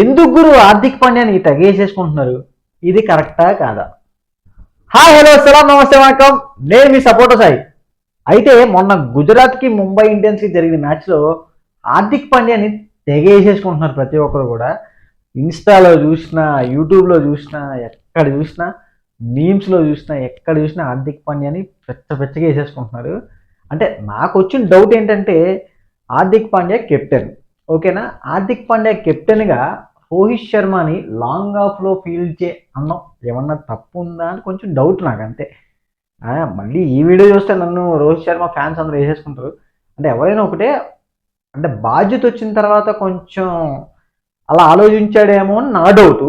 ఎందుకు గురు హార్దిక్ పాండ్యానికి తగేసేసుకుంటున్నారు ఇది కరెక్టా కాదా? హాయ్ హలో సలాం నమస్తే వణకం. నేను మీ సపోర్టర్ సాయి. అయితే మొన్న గుజరాత్కి ముంబై ఇండియన్స్కి జరిగిన మ్యాచ్లో హార్దిక్ పాండ్యాని తెగేసేసుకుంటున్నారు ప్రతి ఒక్కరు కూడా. ఇన్స్టాలో చూసినా యూట్యూబ్లో చూసినా ఎక్కడ చూసినా మీమ్స్లో చూసినా ఎక్కడ చూసినా హార్దిక్ పాండ్యాని పెచ్చ పెచ్చగా వేసేసుకుంటున్నారు. అంటే నాకు వచ్చిన డౌట్ ఏంటంటే హార్దిక్ పాండ్యా కెప్టెన్? ఓకేనా? హార్దిక్ పాండ్యా కెప్టెన్గా రోహిత్ శర్మని లాంగ్ ఆఫ్లో ఫీల్డ్ చే అన్నాం ఏమన్నా తప్పు ఉందా అని కొంచెం డౌట్ నాకు అంతే మళ్ళీ ఈ వీడియో చూస్తే నన్ను రోహిత్ శర్మ ఫ్యాన్స్ అందరూ వేసేసుకుంటారు. అంటే ఎవరైనా ఒకటే అంటే బాధ్యత వచ్చిన తర్వాత కొంచెం అలా ఆలోచించాడేమో అని నా డౌట్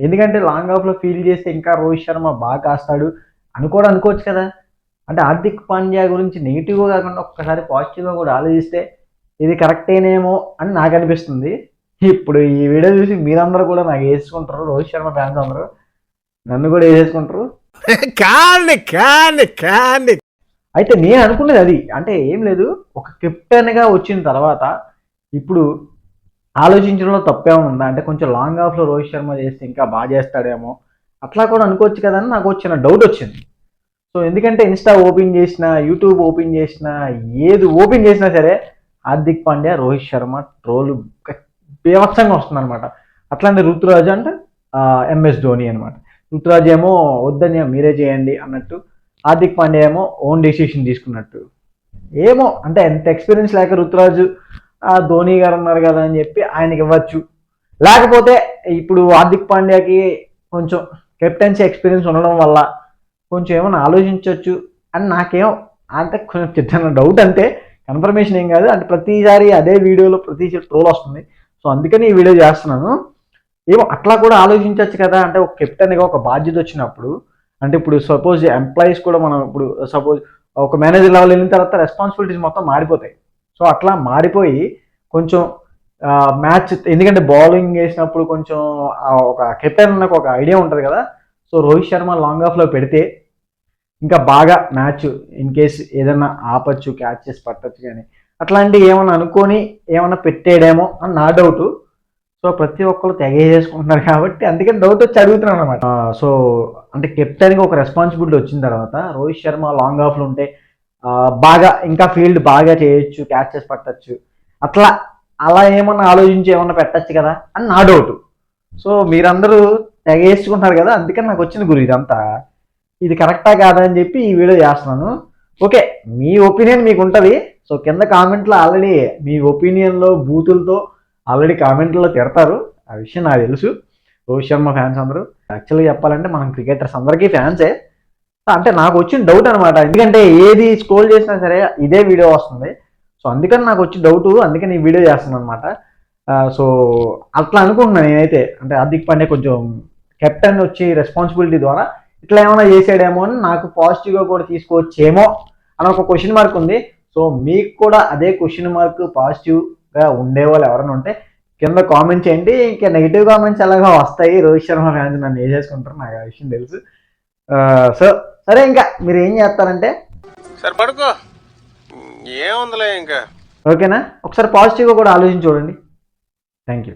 ఎందుకంటే లాంగ్ ఆఫ్లో ఫీల్ చేస్తే ఇంకా రోహిత్ శర్మ బాగా కాస్తాడు అని కూడా అనుకోవచ్చు కదా. అంటే హార్దిక్ పాండ్యా గురించి నెగిటివ్గా కాకుండా ఒక్కసారి పాజిటివ్గా కూడా ఆలోచిస్తే ఇది కరెక్టేనేమో అని నాకు అనిపిస్తుంది. ఇప్పుడు ఈ వీడియో చూసి మీరందరూ కూడా నాకు వేసుకుంటారు రోహిత్ శర్మ ఫ్యాన్స్ అందరూ. నన్ను కూడా వేసేసుకుంటారు. కాండి కాండి కాండి. అయితే నేను అనుకునేది అది. అంటే ఏం లేదు. ఒక కెప్టెన్గా వచ్చిన తర్వాత ఇప్పుడు ఆలోచించడంలో తప్పేమో ఉందా? అంటే కొంచెం లాంగ్ ఆఫ్లో రోహిత్ శర్మ చేస్తే ఇంకా బాగా చేస్తాడేమో. అట్లా కూడా అనుకోవచ్చు కదా అని నాకు వచ్చిన డౌట్ వచ్చింది. సో ఎందుకంటే ఇన్స్టా ఓపెన్ చేసినా యూట్యూబ్ ఓపెన్ చేసినా ఏది ఓపెన్ చేసినా సరే హార్దిక్ పాండ్యా రోహిత్ శర్మ ట్రోల్ బీభత్సంగా వస్తుంది అనమాట అట్లాంటి ఋతురాజ్ అంటే ఎంఎస్ ధోని అనమాట ఋతురాజ్ ఏమో వద్దని మీరే చేయండి అన్నట్టు. హార్దిక్ పాండ్యా ఏమో ఓన్ డెసిషన్ తీసుకున్నట్టు. ఏమో అంటే ఎంత ఎక్స్పీరియన్స్ లేక ఋతురాజు ధోని గారు ఉన్నారు కదా అని చెప్పి ఆయనకి ఇవ్వచ్చు. లేకపోతే ఇప్పుడు హార్దిక్ పాండ్యాకి కొంచెం కెప్టెన్సీ ఎక్స్పీరియన్స్ ఉండడం వల్ల కొంచెం ఏమైనా ఆలోచించవచ్చు అని నాకేమో అంటే కొంచెం చిన్న డౌట్ అంతే కన్ఫర్మేషన్ ఏం కాదు. అంటే ప్రతిసారి అదే వీడియోలో ప్రతి ట్రోల్ వస్తుంది. సో అందుకని ఈ వీడియో చేస్తున్నాను. ఏమో అట్లా కూడా ఆలోచించవచ్చు కదా. అంటే ఒక కెప్టెన్గా ఒక బాధ్యత వచ్చినప్పుడు అంటే ఇప్పుడు సపోజ్ ఎంప్లాయీస్ కూడా మనం ఇప్పుడు సపోజ్ ఒక మేనేజర్ లెవెల్ వెళ్ళిన తర్వాత రెస్పాన్సిబిలిటీస్ మొత్తం మారిపోతాయి. సో అట్లా మారిపోయి కొంచెం మ్యాచ్ ఎందుకంటే బౌలింగ్ వేసినప్పుడు కొంచెం ఒక కెప్టెన్ నాకు ఒక ఐడియా ఉంటుంది కదా. సో రోహిత్ శర్మ లాంగ్ ఆఫ్లో పెడితే ఇంకా బాగా మ్యాచ్ ఇన్ కేస్ ఏదైనా ఆపచ్చు క్యాచ్ చేసి పట్టచ్చు కానీ. అట్లాంటివి ఏమైనా అనుకొని ఏమైనా పెట్టేయడేమో అని నా డౌట్ సో ప్రతి ఒక్కరు తెగేసేసుకుంటున్నారు కాబట్టి అందుకని డౌట్ వచ్చి అడుగుతున్నాను అనమాట సో అంటే కెప్టెన్కి ఒక రెస్పాన్సిబిలిటీ వచ్చిన తర్వాత రోహిత్ శర్మ లాంగ్ ఆఫ్లు ఉంటే బాగా ఇంకా ఫీల్డ్ బాగా చేయొచ్చు క్యాచెస్ పట్టచ్చు. అట్లా అలా ఏమన్నా ఆలోచించి ఏమన్నా పెట్టచ్చు కదా అని నా డౌట్ సో మీరందరూ తెగేసుకుంటున్నారు కదా అందుకని నాకు వచ్చింది గురు ఇదంతా. ఇది కరెక్టా కాదా అని చెప్పి ఈ వీడియో చేస్తున్నాను. ఓకే మీ ఒపీనియన్ మీకు ఉంటుంది. సో కింద కామెంట్లో ఆల్రెడీ మీ ఒపీనియన్లో బూతులతో ఆల్రెడీ కామెంట్లో తిడతారు. ఆ విషయం నాకు తెలుసు. రోహిత్ శర్మ ఫ్యాన్స్ అందరూ. యాక్చువల్గా చెప్పాలంటే మనం క్రికెటర్స్ అందరికీ ఫ్యాన్సే. అంటే నాకు వచ్చిన డౌట్ అనమాట ఎందుకంటే ఏది స్క్రోల్ చేసినా సరే ఇదే వీడియో వస్తుంది. సో అందుకని నాకు వచ్చి డౌట్. అందుకని ఈ వీడియో చేస్తున్నాను అనమాట సో అట్లా అనుకుంటున్నాను నేనైతే. అంటే హార్దిక్ పాండే కొంచెం కెప్టెన్ వచ్చి రెస్పాన్సిబిలిటీ ద్వారా ఇట్లా ఏమైనా చేసాడేమో అని నాకు పాజిటివ్గా కూడా తీసుకోవచ్చేమో అని ఒక క్వశ్చన్ మార్క్ ఉంది. సో మీకు కూడా అదే క్వశ్చన్ మార్క్ పాజిటివ్గా ఉండే వాళ్ళు ఎవరైనా ఉంటే కింద కామెంట్ చేయండి. ఇంకా నెగిటివ్ కామెంట్స్ ఎలాగో వస్తాయి. రోహిత్ శర్మ ఫ్యాన్స్ నన్ను వేసేసుకుంటారు. నాకు ఆ విషయం తెలుసు. సో సరే ఇంకా మీరు ఏం చేస్తారంటే? సరే పడుకో. ఏముందిలే ఇంకా. ఓకేనా? ఒకసారి పాజిటివ్గా కూడా ఆలోచించి చూడండి. Thank you